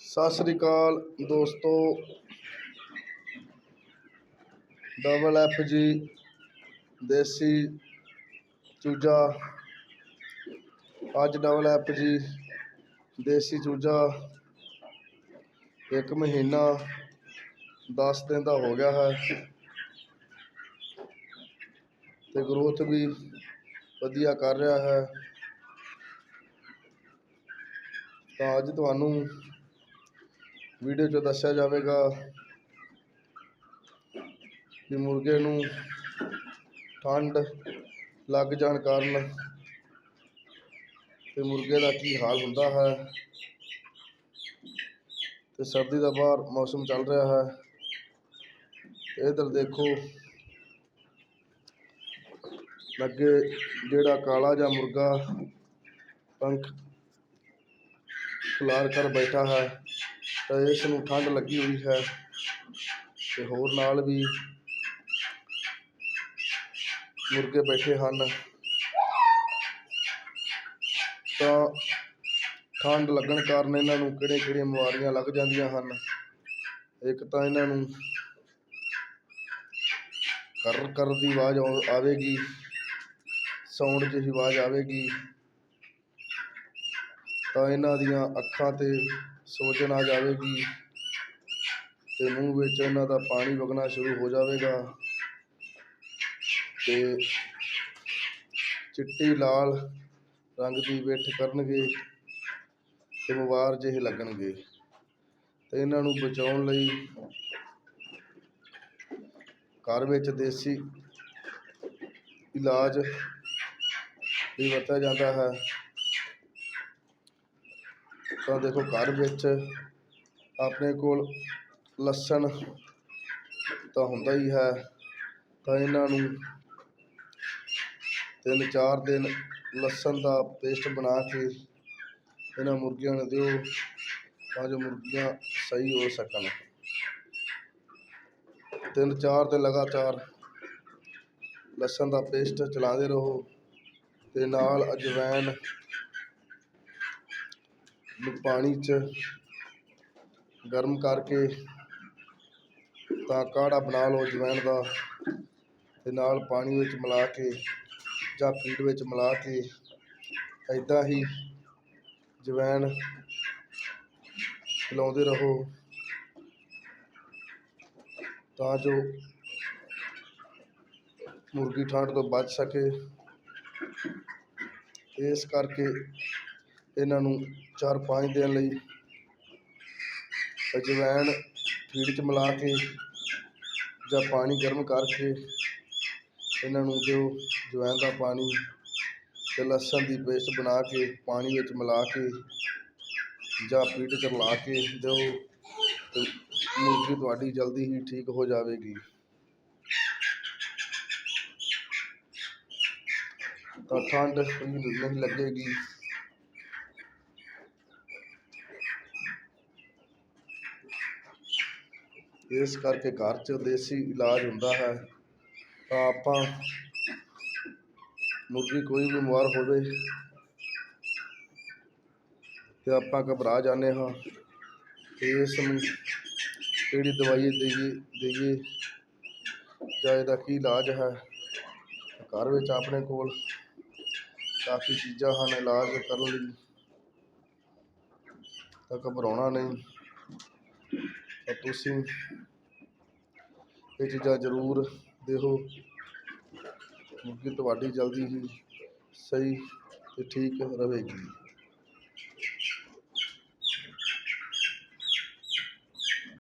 ਸਤਿ ਸ੍ਰੀ ਅਕਾਲ ਦੋਸਤੋ। Double F ਜੀ ਦੇਸੀ ਚੂਜਾ। ਅੱਜ ਡਬਲ ਐਫ ਜੀ ਦੇਸੀ ਚੂਜਾ। ਇੱਕ ਮਹੀਨਾ 10 ਦਿਨ ਦਾ ਹੋ ਗਿਆ ਹੈ। ਤੇ ਗਰੋਥ ਵੀ ਵਧੀਆ ਕਰ ਰਿਹਾ ਹੈ। ਤਾਂ ਅੱਜ ਤੁਹਾਨੂੰ ਵੀਡੀਓ 'ਚ ਦੱਸਿਆ ਜਾਵੇਗਾ ਕਿ ਮੁਰਗੇ ਨੂੰ ਠੰਡ ਲੱਗ ਜਾਣ ਕਾਰਨ ਤੇ ਮੁਰਗੇ ਦਾ ਕੀ ਹਾਲ ਹੁੰਦਾ ਹੈ ਤੇ ਸਰਦੀ ਦਾ ਬਾਹਰ ਮੌਸਮ ਚੱਲ ਰਿਹਾ ਹੈ ਤੇ ਇਧਰ ਦੇਖੋ ਅੱਗੇ ਜਿਹੜਾ ਕਾਲਾ ਜਾਂ ਮੁਰਗਾ ਪੰਖ ਖਿਲਾਰ ਕਰ ਬੈਠਾ ਹੈ। ਇਸ ਨੂੰ ਠੰਡ ਲੱਗੀ ਹੋਈ ਹੈ ਤੇ ਹੋਰ ਨਾਲ ਵੀ ਮੁਰਗੇ ਬੈਠੇ ਹਨ। ਤਾਂ ਠੰਡ ਲੱਗਣ ਕਾਰਨ ਇਹਨਾਂ ਨੂੰ ਕਿਹੜੇ ਕਿਹੜੀਆਂ ਬਿਮਾਰੀਆਂ ਲੱਗ ਜਾਂਦੀਆਂ ਹਨ। ਇੱਕ ਤਾਂ ਇਹਨਾਂ ਨੂੰ ਕਰ ਕਰ ਦੀ ਆਵਾਜ਼ ਆਉ- ਆਵੇਗੀ ਸਾਊਂਡ ਜਿਹੀ ਆਵਾਜ਼ ਆਵੇਗੀ। ਤਾਂ ਇਹਨਾਂ ਦੀਆਂ ਅੱਖਾਂ ਤੇ ਸੋਜਨ ਆ ਜਾਵੇਗੀ ਅਤੇ ਮੂੰਹ ਵਿੱਚ ਇਹਨਾਂ ਦਾ ਪਾਣੀ ਵਗਣਾ ਸ਼ੁਰੂ ਹੋ ਜਾਵੇਗਾ ਅਤੇ ਚਿੱਟੀ ਲਾਲ ਰੰਗ ਦੀ ਵਿੱਠ ਕਰਨਗੇ ਅਤੇ ਮੁਵਾਰ ਜਿਹੇ ਲੱਗਣਗੇ। ਅਤੇ ਇਹਨਾਂ ਨੂੰ ਬਚਾਉਣ ਲਈ ਘਰ ਵਿੱਚ ਦੇਸੀ ਇਲਾਜ ਵੀ ਵਰਤਿਆ ਜਾਂਦਾ ਹੈ। ਤਾਂ ਦੇਖੋ ਘਰ ਵਿੱਚ ਆਪਣੇ ਕੋਲ ਲਸਣ ਤਾਂ ਹੁੰਦਾ ਹੀ ਹੈ, ਤਾਂ ਇਹਨਾਂ ਨੂੰ ਤਿੰਨ ਚਾਰ ਦਿਨ ਲਸਣ ਦਾ ਪੇਸਟ ਬਣਾ ਕੇ ਇਹਨਾਂ ਮੁਰਗੀਆਂ ਨੂੰ ਦਿਓ, ਤਾਂ ਜੋ ਮੁਰਗੀਆਂ ਸਹੀ ਹੋ ਸਕਣ। ਤਿੰਨ ਚਾਰ ਦਿਨ ਲਗਾਤਾਰ ਲਸਣ ਦਾ ਪੇਸਟ ਚਲਾਉਂਦੇ ਰਹੋ ਤੇ ਨਾਲ ਅਜਵਾਇਣ ਪਾਣੀ 'ਚ ਗਰਮ ਕਰਕੇ ਤਾਂ ਕਾੜਾ ਬਣਾ ਲਓ ਅਜਵਾਇਣ ਦਾ ਤੇ ਨਾਲ ਪਾਣੀ ਵਿੱਚ ਮਿਲਾ ਕੇ ਜਾਂ ਫੀਡ ਵਿੱਚ ਮਿਲਾ ਕੇ ਐਦਾਂ ਹੀ ਅਜਵਾਇਣ ਖਿਲਾਉਂਦੇ ਰਹੋ। ਤਾਂ ਜੋ ਮੁਰਗੀ ਠੰਡ ਤੋਂ ਬਚ ਸਕੇ। ਇਸ ਕਰਕੇ ਇਹਨਾਂ ਨੂੰ ਚਾਰ ਪੰਜ ਦਿਨ ਲਈ ਅਜਵਾਇਣ ਫੀਡ 'ਚ ਮਿਲਾ ਕੇ ਜਾਂ ਪਾਣੀ ਗਰਮ ਕਰਕੇ ਇਹਨਾਂ ਨੂੰ ਦਿਓ। ਅਜਵਾਇਣ ਦਾ ਪਾਣੀ ਤੇ ਲਸਣ ਦੀ ਪੇਸਟ ਬਣਾ ਕੇ ਪਾਣੀ ਵਿੱਚ ਮਿਲਾ ਕੇ ਜਾਂ ਪੀਟ 'ਚ ਰਲਾ ਕੇ ਦਿਓ ਤੇ ਮੁਰਗੀ ਤੁਹਾਡੀ ਜਲਦੀ ਹੀ ਠੀਕ ਹੋ ਜਾਵੇਗੀ। ਤਾਂ ਠੰਡ ਨਹੀਂ ਲੱਗੇਗੀ। ਇਸ ਕਰਕੇ ਘਰ 'ਚ ਦੇਸੀ ਇਲਾਜ ਹੁੰਦਾ ਹੈ, ਤਾਂ ਆਪਾਂ ਨੂੰ ਵੀ ਕੋਈ ਬਿਮਾਰ ਹੋਵੇ ਤੇ ਆਪਾਂ ਘਬਰਾ ਜਾਂਦੇ ਹਾਂ। ਤੇ ਇਸ ਨੂੰ ਕਿਹੜੀ ਦਵਾਈ ਦੇਈਏ ਦੇਈਏ ਜਾਂ ਇਹਦਾ ਕੀ ਇਲਾਜ ਹੈ, ਘਰ ਵਿੱਚ ਆਪਣੇ ਕੋਲ ਕਾਫੀ ਚੀਜ਼ਾਂ ਹਨ ਇਲਾਜ ਕਰਨ ਲਈ, ਤਾਂ ਘਬਰਾਉਣਾ ਨਹੀਂ। ਤਾਂ ਤੁਸੀਂ ਇਹ ਚੀਜ਼ਾਂ ਜ਼ਰੂਰ ਦਿਓ ਮੁਰਗੀ ਤੁਹਾਡੀ ਜਲਦੀ ਹੀ ਸਹੀ ਤੇ ਠੀਕ ਰਹੇਗੀ।